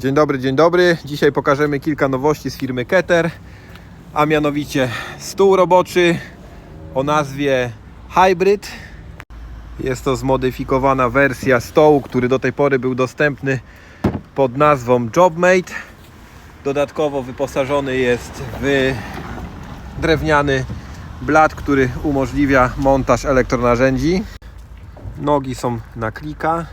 Dzień dobry, dzień dobry. Dzisiaj pokażemy kilka nowości z firmy Keter, a mianowicie stół roboczy o nazwie Hybrid. Jest to zmodyfikowana wersja stołu, który do tej pory był dostępny pod nazwą Jobmate. Dodatkowo wyposażony jest w drewniany blat, który umożliwia montaż elektronarzędzi. Nogi są na klika.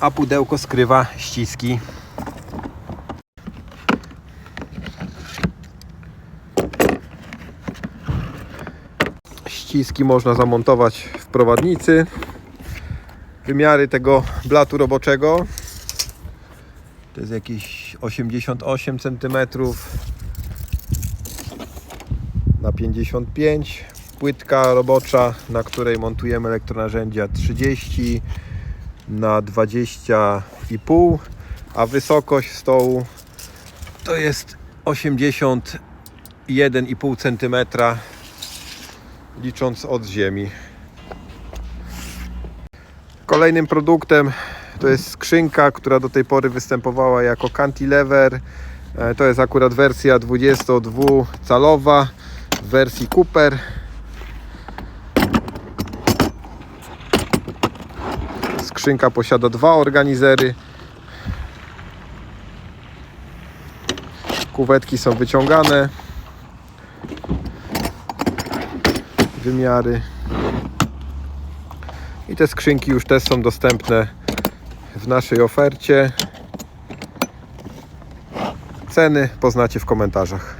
A pudełko skrywa ściski. Ściski można zamontować w prowadnicy. Wymiary tego blatu roboczego to jest jakieś 88 cm na 55 płytka robocza, na której montujemy elektronarzędzia 30 na 20,5 a wysokość stołu to jest 81,5 cm licząc od ziemi. Kolejnym produktem to jest skrzynka, która do tej pory występowała jako cantilever. E, To jest akurat wersja 22-calowa w wersji Cooper. Skrzynka posiada dwa organizery. Kuwetki są wyciągane. Wymiary. I te skrzynki już też są dostępne w naszej ofercie. Ceny poznacie w komentarzach.